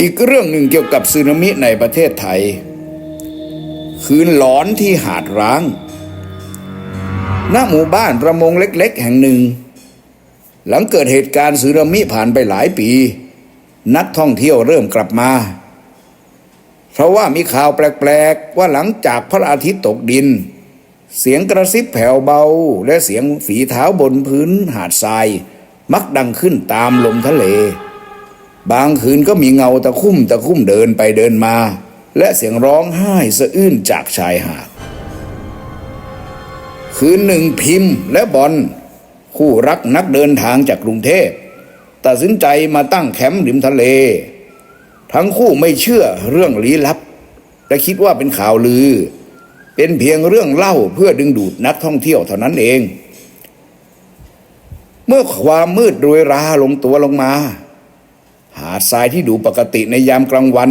อีกเรื่องหนึ่งเกี่ยวกับสึนามิในประเทศไทย คืนหลอนที่หาดร้าง ณหมู่บ้านประมงเล็กๆ แห่งหนึ่ง หลังเกิดเหตุการณ์สึนามิผ่านไปหลายปี นักท่องเที่ยวเริ่มกลับมา เพราะว่ามีข่าวแปลกๆ ว่าหลังจากพระอาทิตย์ตกดิน เสียงกระซิบแผ่วเบา และเสียงฝีเท้าบนพื้นหาดทราย มักดังขึ้นตามลมทะเล บางคืนก็มีเงาตะคุ่มตะคุ่มเดินไปเดินมา และเสียงร้องไห้สะอื้นจากชายหาด คืนหนึ่งพิมพ์และบอลคู่รักนักเดินทางจากกรุงเทพตัดสินใจมาตั้งแคมป์ริมทะเล ทั้งคู่ไม่เชื่อเรื่องลี้ลับ และคิดว่าเป็นข่าวลือ เป็นเพียงเรื่องเล่าเพื่อดึงดูดนักท่องเที่ยวเท่านั้นเอง เมื่อความมืดโรยราลงตัวลงมา หาดทรายที่ดูปกติในยามกลางวัน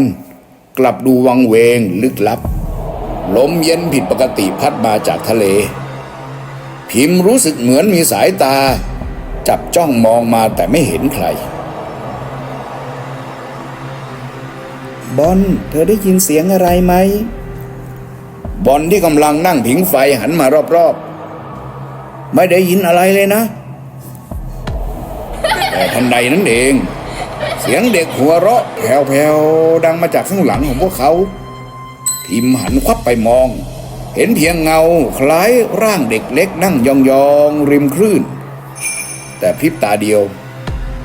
กลับดูวังเวงลึกลับ ลมเย็นผิดปกติพัดมาจากทะเล พิมพ์รู้สึกเหมือนมีสายตา จับจ้องมองมาแต่ไม่เห็นใคร บอลเธอได้ยินเสียงอะไรไหม บอลที่กำลังนั่งผิงไฟหันมารอบๆ ไม่ได้ยินอะไรเลยนะแต่ทันใดนั้นเอง เสียงเด็กหัวเราะแผ่วๆดังมาจากข้างหลังของพวกเขา พิมพ์หันควับไปมอง เห็นเพียงเงาคล้ายร่างเด็กเล็กนั่งยองๆริมคลื่น แต่พริบตาเดียว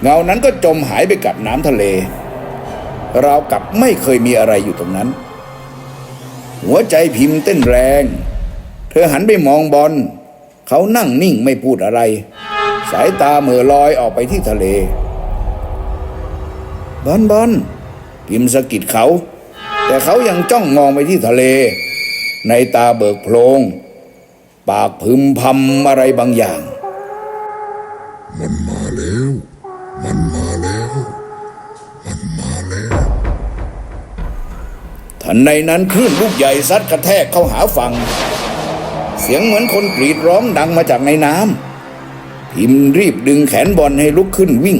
เงานั้นก็จมหายไปกับน้ำทะเลราวกับไม่เคยมีอะไรอยู่ตรงนั้น หัวใจพิมพ์เต้นแรง เธอหันไปมองบอลเขานั่งนิ่งไม่พูดอะไร สายตาเหม่อลอยออกไปที่ทะเล บอลบอลพิมพ์สะกิดเขา แต่เขายังจ้องมองไปที่ทะเล ในตาเบิกโพลง ปากพึมพำอะไรบางอย่าง มันมาแล้ว มันมาแล้ว มันมาแล้ว ทันในนั้นคลื่นลูกใหญ่ซัดกระแทกเข้าหาฝั่ง เสียงเหมือนคนกรีดร้องดังมาจากในน้ำพิมพ์รีบดึงแขนบอลให้ลุกขึ้นวิ่ง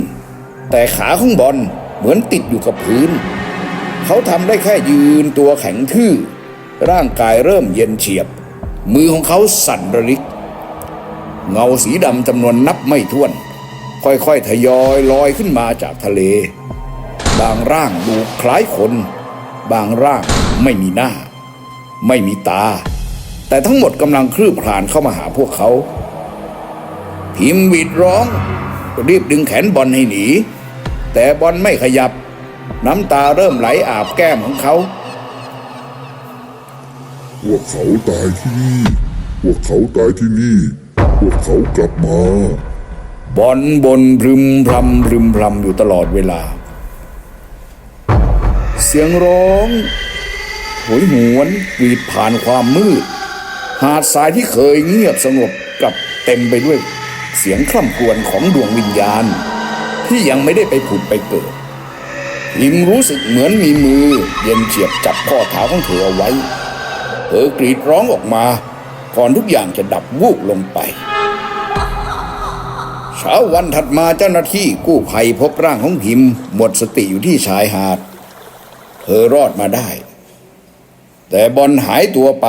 แต่ขาของบอล เหมือนติดอยู่กับพื้น เขาทำได้แค่ยืนตัวแข็งทื่อ ร่างกายเริ่มเย็นเฉียบ มือของเขาสั่นระริก เงาสีดำจำนวนนับไม่ถ้วน ค่อยๆทยอยลอยขึ้นมาจากทะเล บางร่างดูคล้ายคน บางร่างไม่มีหน้า ไม่มีตา แต่ทั้งหมดกำลังคลืบคลานเข้ามาหาพวกเขา พิมพ์วีดร้องรีบดึงแขนบอลให้หนี แต่บอลไม่ขยับ น้ำตาเริ่มไหลอาบแก้มของเขา พวกเขาตายที่นี่ พวกเขาตายที่นี่ พวกเขากลับมา บอลบนพรึมพรำพรึมพรำอยู่ตลอดเวลา เสียงร้องโหยหวนกรีดผ่านความมืด หาดทรายที่เคยเงียบสงบกลับเต็มไปด้วยเสียงคร่ำครวญของดวงวิญญาณ ที่ยังไม่ได้ไปผุดไปเกิดหิมรู้สึกเหมือนมีมือเย็นเฉียบจับข้อเท้าของเธอเอาไว้ เธอกรีดร้องออกมาก่อนทุกอย่างจะดับวูบลงไปเช้าวันถัดมาเจ้าหน้าที่กู้ภัยพบร่างของพิมหมดสติอยู่ที่ชายหาด เธอรอดมาได้ แต่บอลหายตัวไป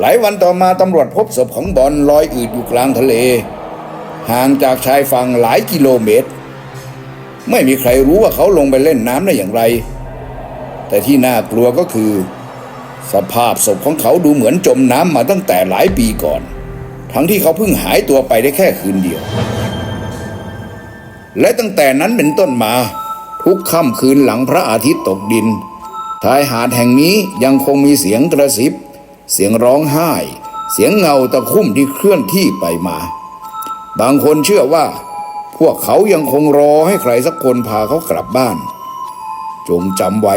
หลายวันต่อมาตำรวจพบศพของบอลลอยอืดอยู่กลางทะเล ห่างจากชายฝั่งหลายกิโลเมตร ไม่มีใครรู้ว่าเขาลงไปเล่นน้ำได้อย่างไร แต่ที่น่ากลัวก็คือ สภาพศพของเขาดูเหมือนจมน้ำมาตั้งแต่หลายปีก่อน ทั้งที่เขาเพิ่งหายตัวไปได้แค่คืนเดียว และตั้งแต่นั้นเป็นต้นมา ทุกค่ำคืนหลังพระอาทิตย์ตกดินชายหาดแห่งนี้ยังคงมีเสียงกระซิบ เสียงร้องไห้ เสียงเงาตะคุ่มที่เคลื่อนที่ไปมา บางคนเชื่อว่า พวกเขายังคงรอให้ใครสักคนพาเขากลับบ้าน จงจำไว้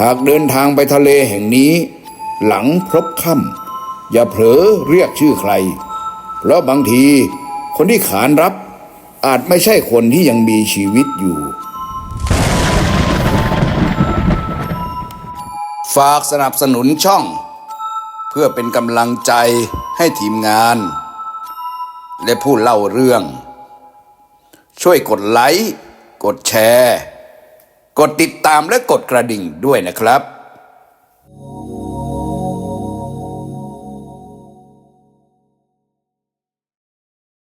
หากเดินทางไปทะเลแห่งนี้ หลังพบค่ำอย่าเผลอเรียกชื่อใคร เพราะบางทีคนที่ขานรับอาจไม่ใช่คนที่ยังมีชีวิตอยู่ ฝากสนับสนุนช่อง เพื่อเป็นกำลังใจให้ทีมงาน และผู้เล่าเรื่อง ช่วยกดไลค์ กดแชร์ กดติดตามและกดกระดิ่งด้วยนะครับ